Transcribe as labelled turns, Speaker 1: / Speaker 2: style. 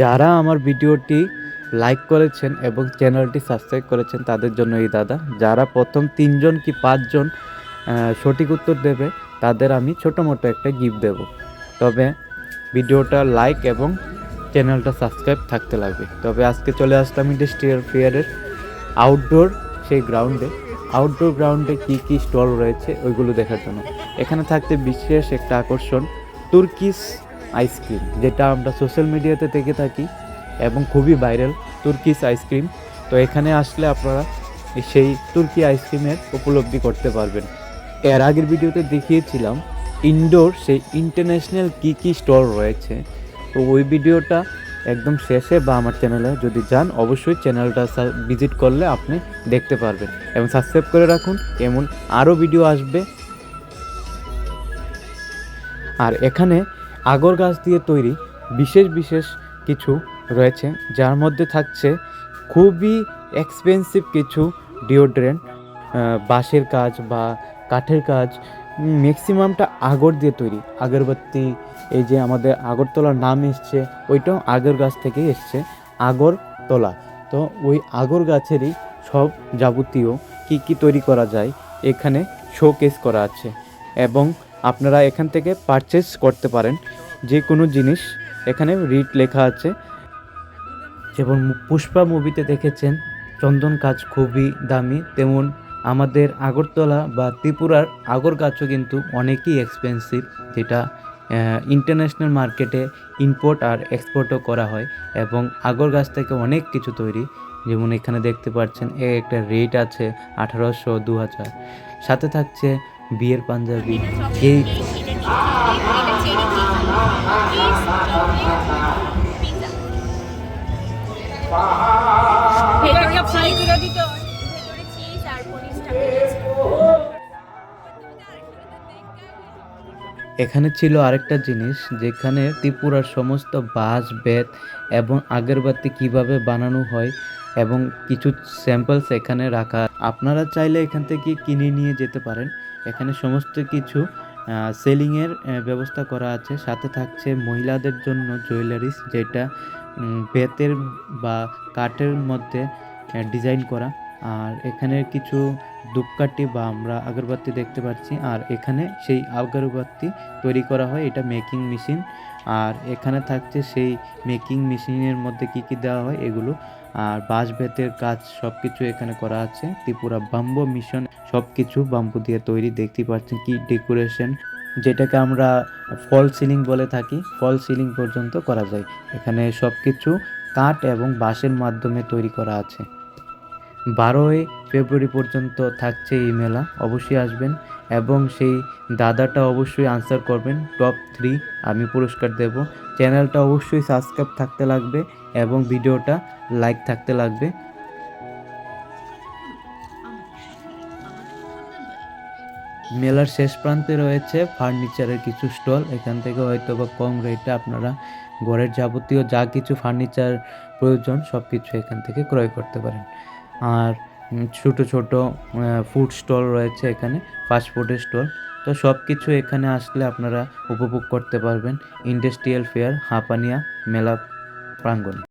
Speaker 1: যারা আমার ভিডিওটি লাইক করেছেন এবং চ্যানেলটি সাবস্ক্রাইব করেছেন তাদের জন্য এই দাদা, যারা প্রথম তিনজন কি পাঁচজন সঠিক উত্তর দেবে, তাদের আমি ছোটো মোটো একটা গিফট দেব। তবে ভিডিওটা লাইক এবং চ্যানেলটা সাবস্ক্রাইব থাকতে লাগবে। তবে আজকে চলে আসলাম ইন্ডাস্ট্রিয়াল ফেয়ারের আউটডোর সেই গ্রাউন্ডে আউটডোর গ্রাউন্ডে কী কী স্টল রয়েছে, ওইগুলো দেখার জন্য। এখানে থাকতে বিশেষ একটা আকর্ষণ তুর্কিস আইসক্রিম, যেটা আমরা সোশ্যাল মিডিয়াতে দেখে থাকি এবং খুবই ভাইরাল তুর্কিস আইসক্রিম। তো এখানে আসলে আপনারা সেই তুর্কি আইসক্রিমের উপলব্ধি করতে পারবেন। এর আগের ভিডিওতে দেখিয়েছিলাম ইনডোর সেই ইন্টারন্যাশনাল কী কী স্টল রয়েছে। তো ওই ভিডিওটা একদম শেষে বা আমার চ্যানেলে যদি যান, অবশ্যই চ্যানেলটা ভিজিট করলে আপনি দেখতে পারবেন। এবং সাবস্ক্রাইব করে রাখুন, এমন আরও ভিডিও আসবে। আর এখানে আগর গাছ দিয়ে তৈরি বিশেষ বিশেষ কিছু রয়েছে, যার মধ্যে থাকছে খুবই এক্সপেন্সিভ কিছু ডিওড্রেন্ট বাঁশের কাজ বা কাঠের কাজ ম্যাক্সিমামটা আগর দিয়ে তৈরি। আগরবাতি, এই যে আমাদের আগরতলার নাম এসছে, ওইটাও আগর গাছ থেকেই এসছে আগরতলা তো ওই আগর গাছেরই সব যাবতীয় কি কি তৈরি করা যায়, এখানে শোকেস করা আছে। এবং আপনারা এখান থেকে পারচেস করতে পারেন যে কোনো জিনিস। এখানে রিট লেখা আছে। যেমন পুষ্পা মুভিতে দেখেছেন, চন্দন কাজ খুবই দামি। তেমন আমাদের আগরতলা বা ত্রিপুরার আগর গাছও কিন্তু অনেকই এক্সপেন্সিভ যেটা ইন্টারন্যাশনাল মার্কেটে ইম্পোর্ট আর এক্সপোর্টও করা হয়। এবং আগর গাছ থেকে অনেক কিছু তৈরি। যেমন এখানে দেখতে পাচ্ছেন, এ একটা রেট আছে আঠারোশো দু হাজার সাথে থাকছে বিয়ের পাঞ্জাবি কেক এখানে ছিল আরেকটা জিনিস যেখানে ত্রিপুরার সমস্ত বাঁশ বেত এবং আগরবাতি কীভাবে বানানো হয় এবং কিছু স্যাম্পলস এখানে রাখা আপনারা চাইলে এখান থেকে কিনে নিয়ে যেতে পারেন। এখানে সমস্ত কিছু সেলিংয়ের ব্যবস্থা করা আছে। সাথে থাকছে মহিলাদের জন্য জুয়েলারিস যেটা বেতের বা কাঠের মধ্যে ডিজাইন করা। আর এখানে কিছু ধূপকাঠি বা আমরা আগরবাতি দেখতে পাচ্ছি। আর এখানে সেই আগরবাতি তৈরি করা হয়, এটা মেকিং মেশিন। আর এখানে থাকছে সেই মেকিং মেশিনের মধ্যে কি কি দেওয়া হয় এগুলো। আর বাঁশ বেতের কাজ সব কিছু এখানে করা আছে। ত্রিপুরা বাম্বো মিশন সব কিছু বাম্বু দিয়ে তৈরি, দেখতে পাচ্ছেন কি ডেকোরেশন। যেটাকে আমরা ফল সিলিং বলে থাকি, ফল সিলিং পর্যন্ত করা যায়। এখানে সব কিছু কাঠ এবং বাঁশের মাধ্যমে তৈরি করা আছে। বারোই ফেব্রুয়ারি পর্যন্ত থাকছে এই মেলা, অবশ্যই আসবেন এবং সেই দাদাটা অবশ্যই আনসার করবেন টপ থ্রি আমি পুরস্কার দেব। চ্যানেলটা অবশ্যই সাবস্ক্রাইব থাকতে লাগবে এবং ভিডিওটা লাইক থাকতে লাগবে। মেলার শেষ প্রান্তে রয়েছে ফার্নিচারের কিছু স্টল এখান থেকে হয়তো বা কম রেটে আপনারা ঘরের যাবতীয় যা কিছু ফার্নিচার প্রয়োজন সব কিছু এখান থেকে ক্রয় করতে পারেন। আর ছোট ছোট ফুড স্টল রয়েছে এখানে ফাস্ট ফুডের স্টল তো সব কিছু এখানে আসলে আপনারা উপভোগ করতে পারবেন। ইন্ডাস্ট্রিয়াল ফেয়ার হাঁপানিয়া, মেলা প্রাঙ্গণে।